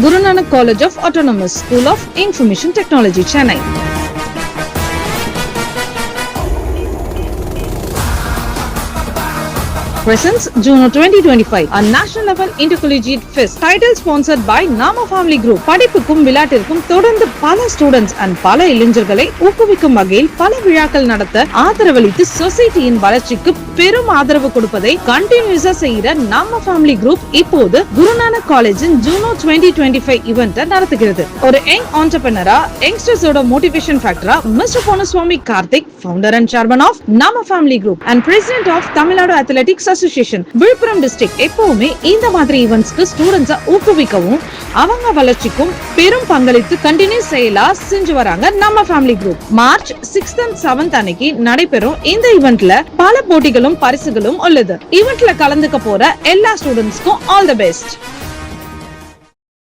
Guru Nanak College of Autonomous School of Information Technology, Chennai. Presents Juno 2025, a national level intercollegiate fest. Title sponsored by Nama Family Group. படிப்புக்கும் விளையாட்டிற்கும் தொடர்ந்து பல students and பல இளைஞர்களை ஊக்குவிக்கும் வகையில் பல விழாக்கள் நடத்த ஆதரவளித்து சொசைட்டியின் வளர்ச்சிக்கு பெரும் ஆதரவு கொடுப்பதை கண்டினியூஸா செய்யற நம்ம ஃபேமிலி குரூப் இப்போது குருநானக் காலேஜின் ஜூனோ டுவெண்ட்டி டுவெண்ட்டி ஃபைவ் இவெண்ட்டை நடத்துகிறது ஒரு யங் ஆண்டர்பனரா யங்ஸ்டர்ஸோட motivation ஃபேக்டரா mister Ponnuswamy Karthik founder and chairman of நம்ம family group and president of Tamil Nadu athletics association Viluppuram district எப்பவுமே இந்த மாதிரி ஈவெண்ட்ஸ்க்கு ஸ்டூடெண்ட்ஸை ஊக்குவிக்கவும் அவங்க வளர்ச்சிக்கும் பெரும் பங்களித்து கண்டினியூ செயலா செஞ்சு வராங்க நம்ம family group March sixth and seventh அன்னைக்கு நடைபெறும் இந்த ஈவெண்ட்ல பல போட்டிகளும் பரிசுகளும் உள்ளது. ஈவெண்ட்ல கலந்துக்க போற எல்லா ஸ்டூடெண்ட்ஸ்க்கும் ஆல் தி பெஸ்ட்